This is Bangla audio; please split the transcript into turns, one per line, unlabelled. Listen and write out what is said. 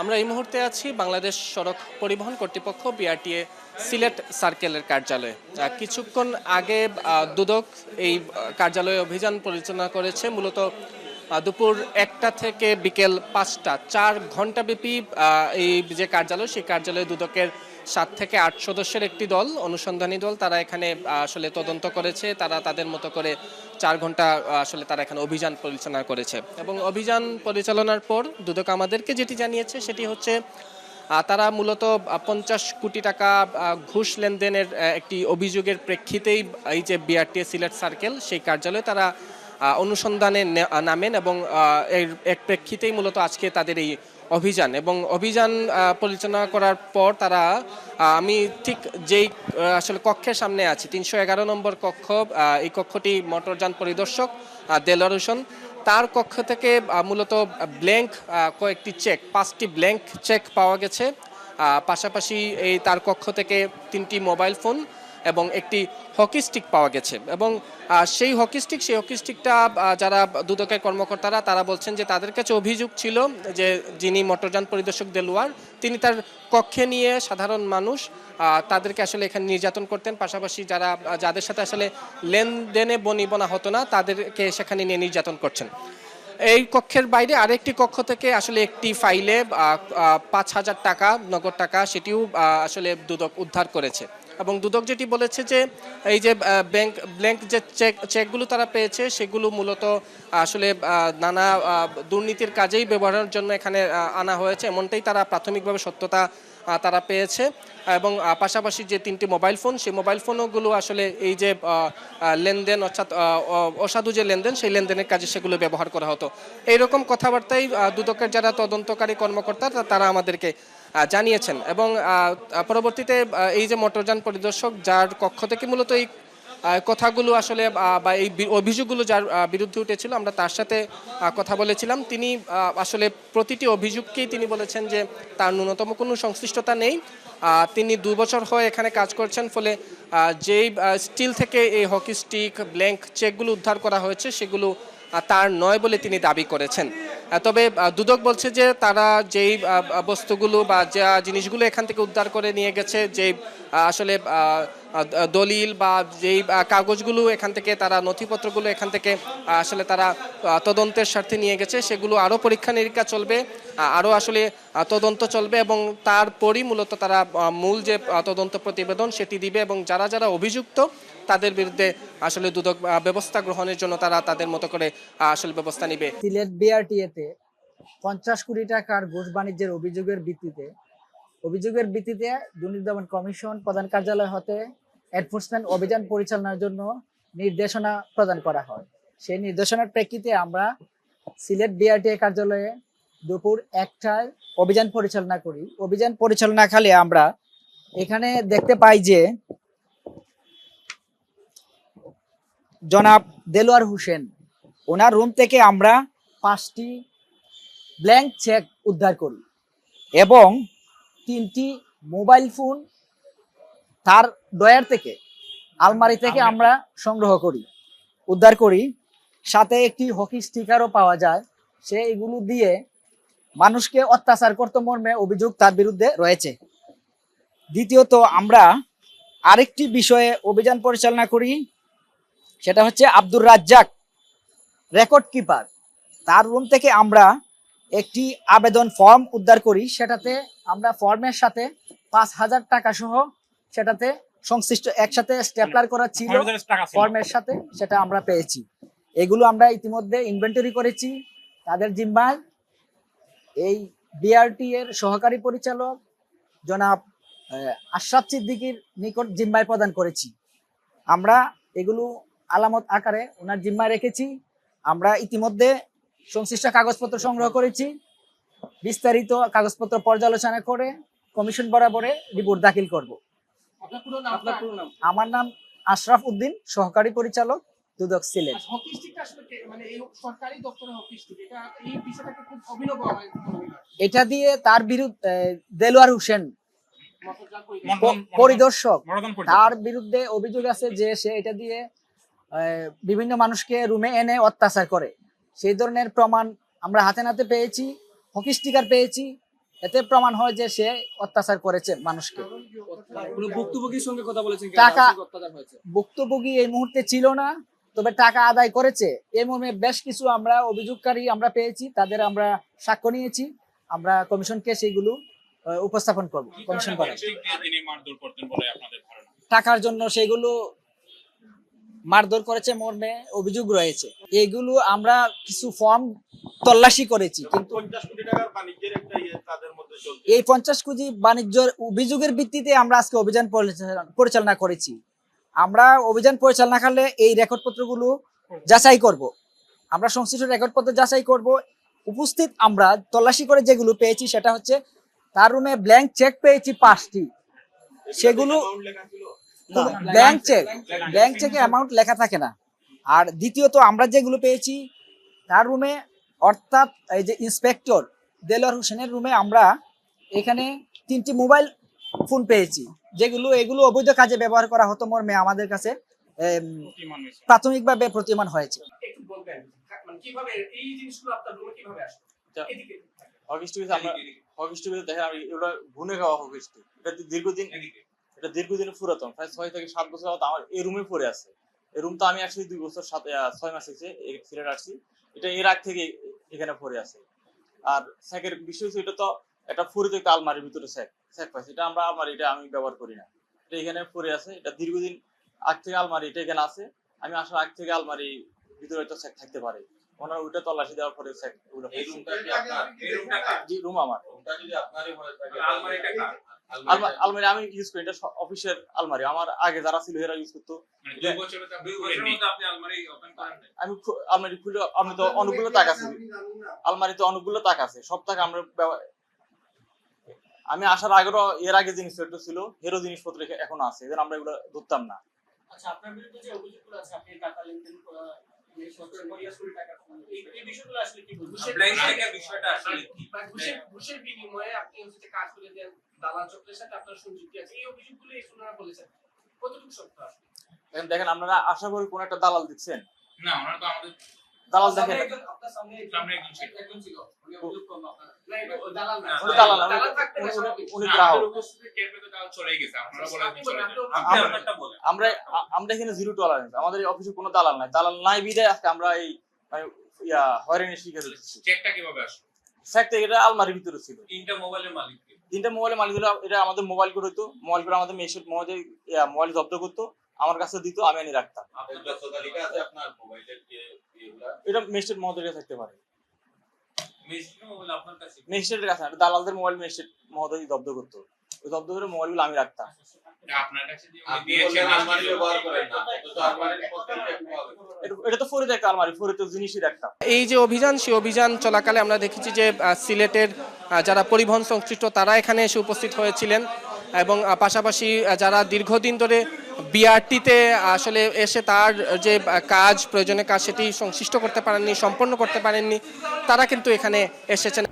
আমরা এই মুহূর্তে আছি বাংলাদেশ সড়ক পরিবহন কর্তৃপক্ষ বিআরটিএ সিলেট সার্কেলের কার্যালয়ে। কিছুক্ষণ আগে দুদক এই কার্যালয়ে অভিযান পরিচালনা করেছে। মূলত দুপুর একটা থেকে বিকেল পাঁচটা, চার ঘন্টাব্যাপী এই যে কার্যালয়, সেই কার্যালয়ে দুদকের সাত থেকে আট সদস্যের একটি দল, অনুসন্ধানী দল, তারা এখানে আসলে তদন্ত করেছে, তারা তাদের মতো করে চার ঘণ্টা আসলে তারা এখানে অভিযান পরিচালনা করেছে। এবং অভিযান পরিচালনার পর দুদক আমাদেরকে যেটি জানিয়েছে, সেটি হচ্ছে তারা মূলত পঞ্চাশ কোটি টাকা ঘুষ লেনদেনের একটি অভিযোগের প্রেক্ষিতেই এই যে বিআরটিএ সিলেট সার্কেল, সেই কার্যালয়ে তারা অনুসন্ধানে নামেন এবং এর প্রেক্ষিতেই মূলত আজকে তাদের এই অভিযান এবং অভিযান পরিচালনা করার পর তারা আমি ঠিক যেই আসলে কক্ষের সামনে আছি, তিনশো এগারো নম্বর কক্ষ এই কক্ষটি মোটরযান পরিদর্শক দেলোয়ার হোসেন। তার কক্ষ থেকে মূলত ব্ল্যাঙ্ক কয়েকটি চেক, পাঁচটি ব্ল্যাঙ্ক চেক পাওয়া গেছে। পাশাপাশি এই তার কক্ষ থেকে তিনটি মোবাইল ফোন এবং একটি হকি স্টিক পাওয়া গেছে। এবং সেই হকি স্টিক সেই হকি স্টিকটা যারা দুদকের কর্মকর্তারা, তারা বলছেন যে তাদের কাছে অভিযোগ ছিল যে যিনি মোটরযান পরিদর্শক দেলোয়ার তিনি তার কক্ষে নিয়ে সাধারণ মানুষ তাদেরকে আসলে এখানে নির্যাতন করতেন। পাশাপাশি যারা যাদের সাথে আসলে লেনদেনে বনিবনা হতো না, তাদেরকে সেখানে নিয়ে নির্যাতন করছেন। এই কক্ষের বাইরে আরেকটি কক্ষ থেকে আসলে একটি ফাইলে পাঁচ হাজার টাকা, নগদ টাকা, সেটিও আসলে দুদক উদ্ধার করেছে। এবং দুদক যেটি বলেছে যে এই যে ব্যাংক ব্ল্যাঙ্ক যে চেক চেকগুলো তারা পেয়েছে, সেগুলো মূলত আসলে নানা দুর্নীতির কাজেই ব্যবহারের জন্য এখানে আনা হয়েছে। এমনটাই তারা প্রাথমিকভাবে সত্যতা তারা পেয়েছে। এবং পাশাপাশি যে তিনটি মোবাইল ফোন সেই মোবাইল ফোনগুলো আসলে এই যে লেনদেন অর্থাৎ অসাধু যে লেনদেন, সেই লেনদেনের কাজে সেগুলো ব্যবহার করা হতো। এইরকম কথাবার্তাই দুদকের যারা তদন্তকারী কর্মকর্তা তারা আমাদেরকে জানিয়েছেন। এবং পরবর্তীতে এই যে মোটরযান পরিদর্শক, যার কক্ষ থেকে মূলত এই কথাগুলো আসলে বা এই অভিযোগগুলো যার বিরুদ্ধে উঠেছিল, আমরা তার সাথে কথা বলেছিলাম। তিনি আসলে প্রতিটি অভিযোগকেই তিনি বলেছেন যে তার ন্যূনতম কোনো সংশ্লিষ্টতা নেই। তিনি দু বছর হয়ে এখানে কাজ করছেন, ফলে যেই স্টিল থেকে এই হকি স্টিক, ব্ল্যাঙ্ক চেকগুলো উদ্ধার করা হয়েছে, সেগুলো তার নয় বলে তিনি দাবি করেছেন। তবে দুদক বলছে যে তারা যেই বস্তুগুলো বা যা জিনিসগুলো এখান থেকে উদ্ধার করে নিয়ে গেছে যে আসলে দলিল বা যেই কাগজগুলো এখান থেকে তারা, নথিপত্রগুলো এখান থেকে আসলে তারা তদন্তের স্বার্থে নিয়ে গেছে, সেগুলো আরও পরীক্ষা নিরীক্ষা চলবে আরও আসলে তদন্ত চলবে এবং তারপরই মূলত তারা মূল যে তদন্ত প্রতিবেদন সেটি দিবে এবং যারা যারা অভিযুক্ত তাদের বিরুদ্ধে আসলে দুদক ব্যবস্থা গ্রহণের জন্য তারা তাদের মতো করে আসলে ব্যবস্থা নিবে।
সিলেট বিআরটিএতে পঞ্চাশ কোটি টাকার ঘুষ বাণিজ্যের অভিযোগের ভিত্তিতে অভিযোগের ভিত্তিতে দুর্নীতি দমন কমিশন প্রধান কার্যালয় হতে এনফোর্সমেন্ট অভিযান পরিচালনার জন্য নির্দেশনা প্রদান করা হয়। সেই নির্দেশনার প্রেক্ষিতে আমরা সিলেট বিআরটিএ কার্যালয়ে দুপুর একটায় অভিযান পরিচালনা করি। অভিযান পরিচালনাকালে আমরা এখানে দেখতে পাই যে জনাব দেলোয়ার হোসেন ওনার রুম থেকে আমরা পাঁচটি ব্ল্যাঙ্ক চেক উদ্ধার করি এবং তিনটি মোবাইল ফোন তার ডয়ার থেকে আলমারি থেকে আমরা সংগ্রহ করি উদ্ধার করি। সাথে একটি হকি স্টিকারও পাওয়া যায়। সে এগুলো দিয়ে মানুষকে অত্যাচার করতে মর্মে অভিযোগ তার বিরুদ্ধে রয়েছে। দ্বিতীয়ত আমরা আরেকটি বিষয়ে অভিযান পরিচালনা করি। সেটা হচ্ছে আব্দুর রাজ্জাক রেকর্ড কিপার তার রুম থেকে আমরা একটি আবেদন ফর্ম উদ্ধার করি সেটাতে আমরা ফর্মের সাথে পাঁচ হাজার টাকা সহ সেটাতে সংশ্লিষ্ট একসাথে স্টেপলার করা ছিল ফর্মের সাথে সেটা আমরা পেয়েছি। এগুলো আমরা ইতিমধ্যে ইনভেন্টরি করেছি। তাদের জিম্মায় এই বিআরটি এর সহকারী পরিচালক জনাব আশরাফ সিদ্দিকির নিকট জিম্মায় প্রদান করেছি। আমরা এগুলো আলামত আকারে ওনার জিম্মায় রেখেছি। আমরা ইতিমধ্যে সংশ্লিষ্ট কাগজপত্র সংগ্রহ করেছি। বিস্তারিত কাগজপত্র পর্যালোচনা করে কমিশন বরাবরে রিপোর্ট দাখিল করব। আমার নাম আশরাফ উদ্দিন সহকারী পরিচালক দুদক সিলেট।
আচ্ছা, মানে এই সরকারি দপ্তরের হকি স্টিক এটা এই বিষয়টাকে খুব অভিনব আমার।
এটা দিয়ে তার বিরুদ্ধে দেলোয়ার হোসেন পরিদর্শক। তার বিরুদ্ধে অভিযোগ আছে যে সে এটা দিয়ে বিভিন্ন মানুষকে রুমে এনে অত্যাচার করে। সেই ধরনের প্রমাণ আমরা হাতে নাতে পেয়েছি হকি স্টিকার পেয়েছি। এতে প্রমাণ হয় যে সে অত্যাচার করেছে মানুষকে।
ভুক্তভোগীর সঙ্গে কথা বলেছেন
টাকা- ভুক্তভোগী এই মুহূর্তে ছিল না তবে টাকা আদায় করেছে। এই মর্মে বেশ কিছু আমরা অভিযোগকারী আমরা পেয়েছি তাদের আমরা সাক্ষ্য নিয়েছি। আমরা কমিশনকে সেইগুলো উপস্থাপন করব কমিশন করে টাকার জন্য সেগুলো মারধর করেছে মর্মে অভিযোগ রয়েছে। এগুলো আমরা কিছু ফর্ম তল্লাশি করেছি কিন্তু
ইয়ে তাদের মধ্যে চলছে।
এই পঞ্চাশ কোটি বাণিজ্যের অভিযোগের ভিত্তিতে আমরা আজকে অভিযান পরিচালনা- করেছি। আমরা অভিযান পরিচালনা করলে এই রেকর্ডপত্রগুলো যাচাই করব। আমরা সংশ্লিষ্ট রেকর্ডপত্র যাচাই করব। উপস্থিত আমরা তল্লাশি করে যেগুলো পেয়েছি সেটা হচ্ছে তার রুমে ব্ল্যাঙ্ক চেক পেয়েছি পাঁচটি। সেগুলো ব্ল্যাঙ্ক চেক ব্ল্যাঙ্ক চেকে অ্যামাউন্ট লেখা থাকে না। আর দ্বিতীয়ত আমরা যেগুলো পেয়েছি তার রুমে অর্থাৎ এই যে ইন্সপেক্টর দেলোয়ার হোসেনের রুমে আমরা এখানে তিনটি মোবাইল ফোন পেয়েছি। যেগুলো এগুলো অবৈধ কাজে ব্যবহার করা হতো মর্মে আমাদের কাছে প্রাথমিকভাবে প্রতিমান হয়েছে।
মানে কীভাবে এই জিনিসগুলো আপনার রুমে কীভাবে আসে
আচ্ছা। দেখেন আমি এগুলো খাওয়া এটা দীর্ঘদিন এটা দীর্ঘদিন পুরাতন প্রায় ছয় থেকে সাত বছর হতো আমার এই রুমে পড়ে আছে। এই রুম তো আমি আসছি দুই বছর সাত ছয় মাস হয়েছে সিলেট আসছি। এটা এর আগ থেকে এখানে পড়ে আছে। আর স্যাকের বিষয় হচ্ছে এটা তো একটা ফুরিত একটা আলমারির ভিতরে স্যাক স্যাক পাইছে এটা আমরা আলমারি এটা আমি ব্যবহার করি না। এটা এখানে পড়ে আছে এটা দীর্ঘদিন আগ থেকে আলমারি এটা এখানে আছে। আমি আসার আগ থেকে আলমারি ভিতরে হয়তো স্যাক থাকতে পারে। ওনার ওইটা তল্লাশি দেওয়ার পরে স্যাক ওগুলো
এই রুমটা কি আপনার?
এই রুমটা কার?
জি রুম আমার।
রুমটা যদি আপনারই হয়ে থাকে
আলমারিটা
আলমারি আমি ইউজ করি এটা অফিসের আলমারি। আমার আগে যারা ছিল এরা ইউজ করতো।
মানে দুই বছরে তো আপনি খুলেননি।
আমি আলমারি খুলে আমি তো অনেকগুলো তাক আছে আলমারিতে অনেকগুলো তাক আছে। সব তাক আমরা আমি আসার আগেরও এর আগে জিনিসপত্র ছিল হেরো জিনিসপত্র এখা- এখনও আছে। এদের আমরা এগুলো ধরতাম না।
আচ্ছা আপনার বিরুদ্ধে যে অভিযোগগুলো আছে আপনি টাকা লেনদেন বিনিময়ে আপনি হচ্ছে কাজ করে দেন দালাল চক্রের সাথে আপনার সংযুক্তি আছে। এই অভিযোগগুলো এই শোনারা বলেছেন। কতটুকু সত্য আসলে?
দেখেন আপনারা আশা করি কোন একটা দালাল দিচ্ছেন।
না ওনারা তো আমাদের
দালাল
আপনি
আমরা- আমরা এখানে জিরো টলারেন্স আমাদের অফিসে কোনো দালাল নাই। দালাল নাই বিদায় আজকে আমরা এই মানে ইয়া হয়রানির শিকার হচ্ছি
চেকটা কীভাবে আসলো?
স্যাক এটা আলমারির ভিতরে ছিল।
তিনটা মোবাইলের মালিক
তিনটা মোবাইলে মালিক এটা আমাদের মোবাইল করে হতো মোবাইল করে আমাদের মেসেজ মোবাইল মোবাইল জব্দ করতো। আমার কাছে দিত আমি আনি রাখতাম।
আপনার যত তালিকা আছে আপনার মোবাইলের যে ইয়েগুলা
এটা মেসেজ মহোদয়ের থাকতে পারে।
মেশিন কাছে?
না, দালালদের মোবাইল মেসেজ মহোদয় জব্দ করতো। ওই জব্দ করে মোবাইলগুলো আমি রাখতাম।
এটা
তো ফরিদ একটা আলমারি ফরিদ জিনিসই রাখতাম
এই যে অভিযান সেই অভিযান চলাকালে আমরা দেখেছি যে সিলেটের যারা পরিবহন সংশ্লিষ্ট তারা এখানে এসে উপস্থিত হয়েছিলেন এবং পাশাপাশি যারা দীর্ঘদিন ধরে বিআরটিতে আসলে এসে তার যে কাজ, প্রয়োজনীয় কাজ সেটি সংশ্লিষ্ট করতে পারেননি, সম্পন্ন করতে পারেননি, তারা কিন্তু এখানে এসেছেন।